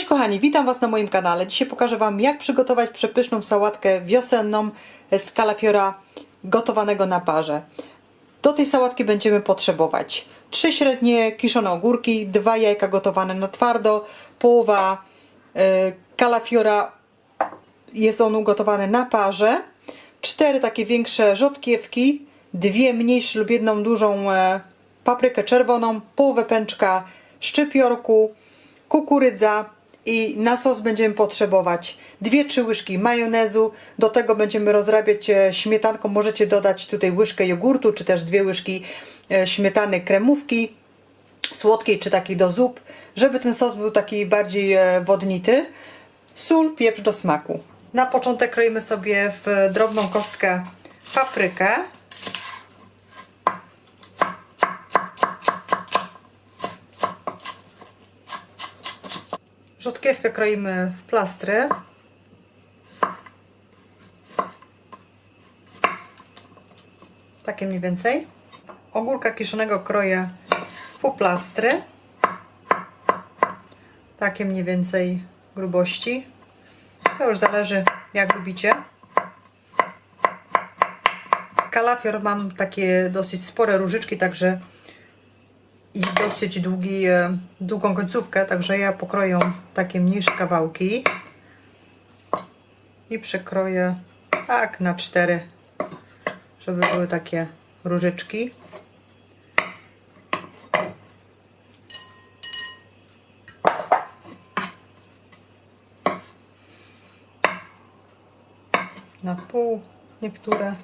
Cześć kochani, witam Was na moim kanale. Dzisiaj pokażę Wam jak przygotować przepyszną sałatkę wiosenną z kalafiora gotowanego na parze. Do tej sałatki będziemy potrzebować 3 średnie kiszone ogórki, 2 jajka gotowane na twardo, połowa y, kalafiora jest on ugotowany na parze, 4 takie większe rzodkiewki, dwie mniejsze lub jedną dużą e, paprykę czerwoną, połowę pęczka szczypiorku, kukurydza i na sos będziemy potrzebować 2-3 łyżki majonezu. Do tego będziemy rozrabiać e, śmietanką. Możecie dodać tutaj łyżkę jogurtu, czy też dwie łyżki e, śmietany kremówki słodkiej, czy takiej do zup, żeby ten sos był taki bardziej e, wodnity. Sól, pieprz do smaku. Na początek kroimy sobie w drobną kostkę paprykę. Rzodkiewkę kroimy w plastry. Takie mniej więcej. Ogórka kiszonego kroję w pół plastry. Takie mniej więcej grubości. To już zależy jak lubicie. Kalafior mam takie dosyć spore różyczki, także i dosyć długi, e, długą końcówkę, także ja pokroję takie mniejsze kawałki i przekroję tak na cztery, żeby były takie różyczki. Na pół niektóre.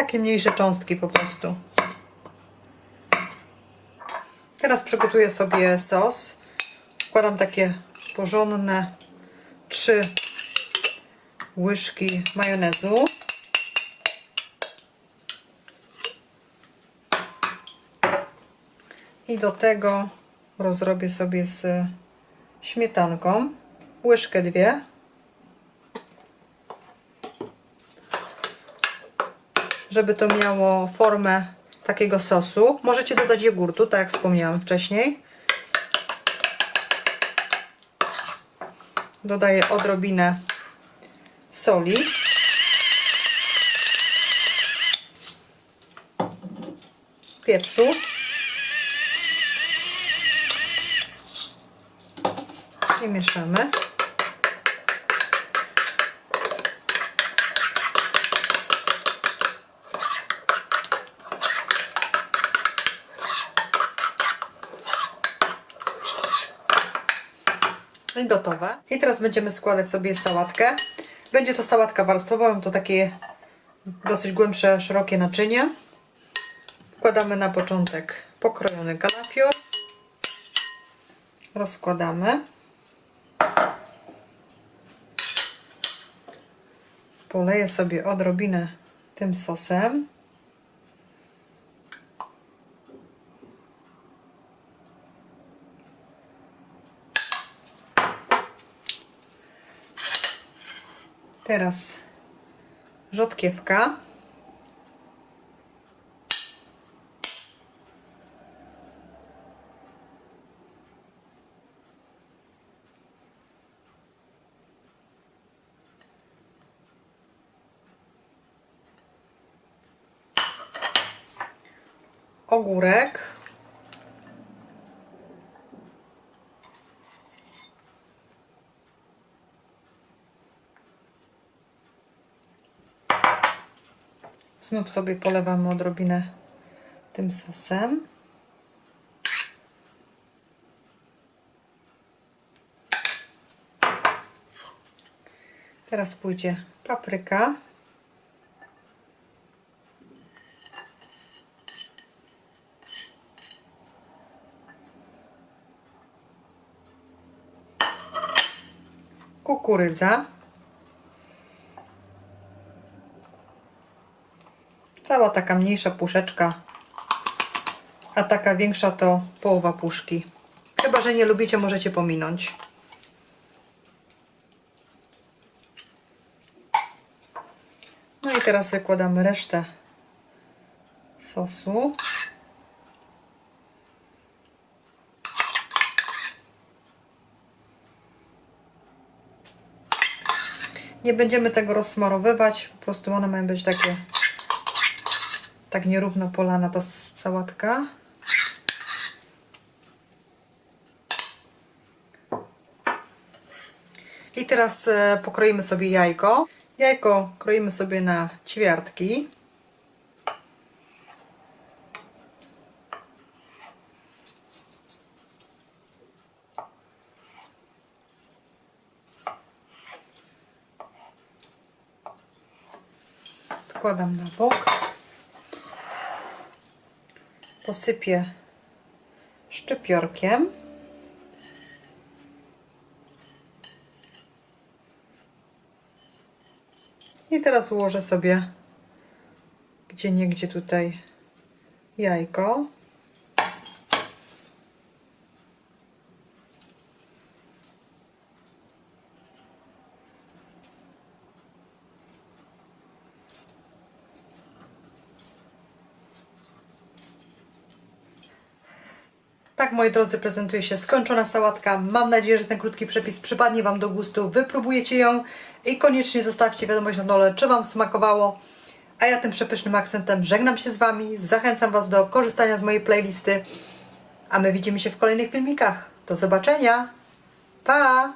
Takie mniejsze cząstki po prostu. Teraz przygotuję sobie sos. Wkładam takie porządne trzy łyżki majonezu. I do tego rozrobię sobie z śmietanką. Łyżkę dwie. Żeby to miało formę takiego sosu. Możecie dodać jogurtu, tak jak wspomniałam wcześniej. Dodaję odrobinę soli. Pieprzu. I mieszamy. Gotowe. I teraz będziemy składać sobie sałatkę. Będzie to sałatka warstwowa, mam to takie dosyć głębsze, szerokie naczynie. Wkładamy na początek pokrojony kalafior. Rozkładamy. Poleję sobie odrobinę tym sosem. Teraz rzodkiewka. Ogórek. Znów sobie polewamy odrobinę tym sosem. Teraz pójdzie papryka. Kukurydza. Cała taka mniejsza puszeczka, a taka większa to połowa puszki. Chyba, że nie lubicie, możecie pominąć. No i teraz wykładamy resztę sosu. Nie będziemy tego rozsmarowywać, po prostu one mają być takie tak nierówno polana ta sałatka. I teraz e, pokroimy sobie jajko. Jajko kroimy sobie na ćwiartki. Odkładam na bok. Posypię szczypiorkiem. I teraz ułożę sobie gdzie niegdzie tutaj jajko. Tak, moi drodzy, prezentuje się skończona sałatka. Mam nadzieję, że ten krótki przepis przypadnie Wam do gustu. Wypróbujecie ją i koniecznie zostawcie wiadomość na dole, czy Wam smakowało. A ja tym przepysznym akcentem żegnam się z Wami. Zachęcam Was do korzystania z mojej playlisty. A my widzimy się w kolejnych filmikach. Do zobaczenia. Pa!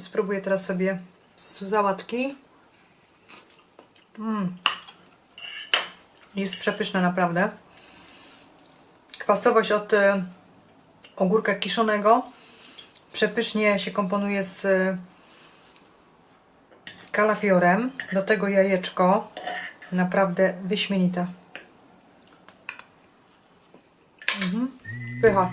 Spróbuję teraz sobie z sałatki. Mm. Jest przepyszna naprawdę. Kwasowość od e, ogórka kiszonego przepysznie się komponuje z e, kalafiorem. Do tego jajeczko. Naprawdę wyśmienita. Mhm. Pycha.